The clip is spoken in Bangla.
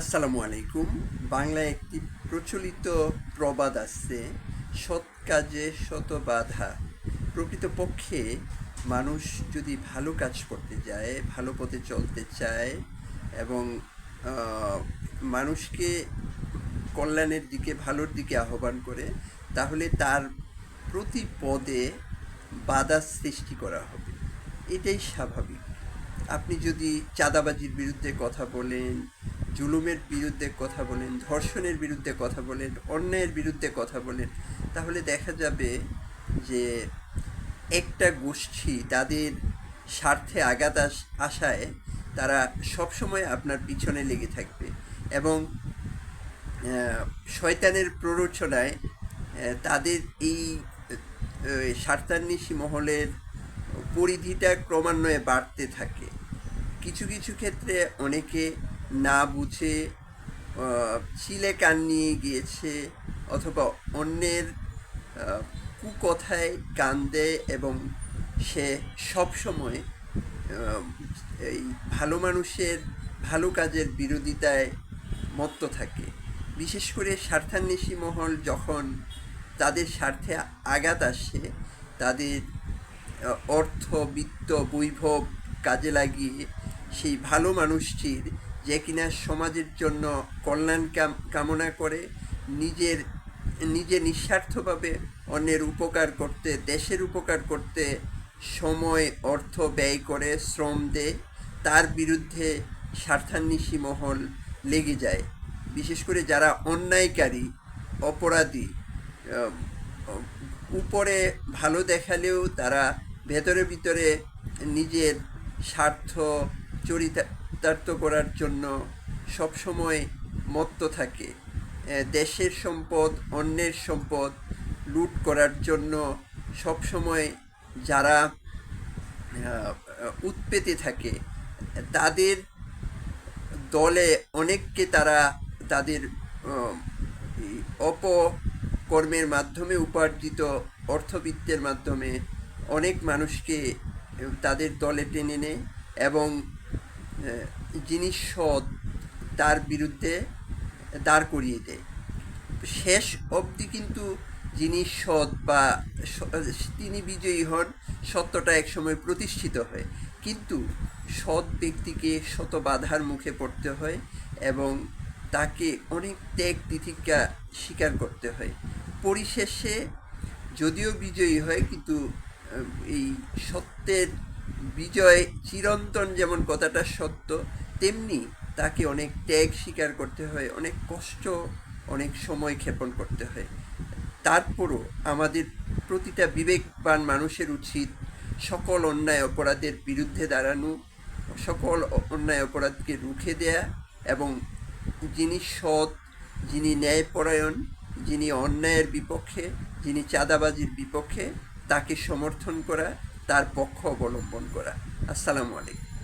আসসালামু আলাইকুম। বাংলায় একটি প্রচলিত প্রবাদ আছে, সৎ কাজে শত বাধা। প্রকৃতপক্ষে মানুষ যদি ভালো কাজ করতে যায়, ভালো পথে চলতে চায় এবং মানুষকে কল্যাণের দিকে, ভালোর দিকে আহ্বান করে, তাহলে তার প্রতি পদে বাধা সৃষ্টি করা হবে। এটাই স্বাভাবিক। আপনি যদি চাঁদাবাজির বিরুদ্ধে কথা বলেন জুলুমের বিরুদ্ধে কথা বলেন, ধর্ষণের বিরুদ্ধে কথা বলেন, অন্যায়ের বিরুদ্ধে কথা বলেন, তাহলে দেখা যাবে যে একটা গোষ্ঠী তাদের স্বার্থে আঘাত আস- আসায় তারা সবসময় আপনার পিছনে লেগে থাকবে এবং শয়তানের প্ররোচনায় তাদের এই স্বার্থান্বেষী মহলের পরিধিটা ক্রমান্বয়ে বাড়তে থাকে। কিছু কিছু ক্ষেত্রে অনেকে না বুঝে চিলে কান নিয়ে গিয়েছে অথবা অন্যের কুকথায় কান দেয় এবং সে সবসময় এই ভালো মানুষের ভালো কাজের বিরোধিতায় মত্ত থাকে। বিশেষ করে স্বার্থান্বেষী মহল যখন তাদের স্বার্থে আঘাত আসে, তাদের অর্থ, বিত্ত, বৈভব কাজে লাগিয়ে সেই ভালো মানুষটির যে কিনা সমাজের জন্য কল্যাণ কামনা করে, নিজের, নিজে নিঃস্বার্থভাবে অন্যের উপকার করতে, দেশের উপকার করতে সময়, অর্থ ব্যয় করে শ্রম দেয়, তার বিরুদ্ধে স্বার্থান্বেষী মহল লেগে যায়। বিশেষ করে যারা অন্যায়কারী, অপরাধী উপরে ভালো দেখালেও তারা ভেতরে ভিতরে নিজের স্বার্থ চরিতার্থ করার জন্য সবসময় মত্ত থাকে। দেশের সম্পদ, অন্যের সম্পদ লুট করার জন্য সবসময় যারা উৎপেতে থাকে, তাদের দলে অনেককে তারা তাদের অপকর্মের মাধ্যমে উপার্জিত অর্থবিত্তের মাধ্যমে অনেক মানুষকে তাদের দলে টেনে নেয় এবং যিনি সৎ তার বিরুদ্ধে দাঁড় করিয়ে দেয়। শেষ অবধি কিন্তু যিনি সৎ বা তিনি বিজয়ী হন, সত্যটা একসময় প্রতিষ্ঠিত হয়। কিন্তু সৎ ব্যক্তিকে শত বাধার মুখে পড়তে হয় এবং তাকে অনেক ত্যাগ তিতিক্ষা স্বীকার করতে হয়। পরিশেষে যদিও বিজয়ী হয়, কিন্তু এই সত্যের বিজয় চিরন্তন যেমন কথাটা সত্য, তেমনি তাকে অনেক ত্যাগ স্বীকার করতে হয়, অনেক কষ্ট, অনেক সময় ক্ষেপণ করতে হয়। তারপরও আমাদের প্রতিটা বিবেকবান মানুষের উচিত সকল অন্যায় অপরাধের বিরুদ্ধে দাঁড়ানো, সকল অন্যায় অপরাধকে রুখে দেয়া এবং যিনি সৎ, যিনি ন্যায়পরায়ণ, যিনি অন্যায়ের বিপক্ষে, যিনি চাঁদাবাজির বিপক্ষে তাকে সমর্থন করা তার পক্ষ অবলম্বন করা। আসসালামু আলাইকুম।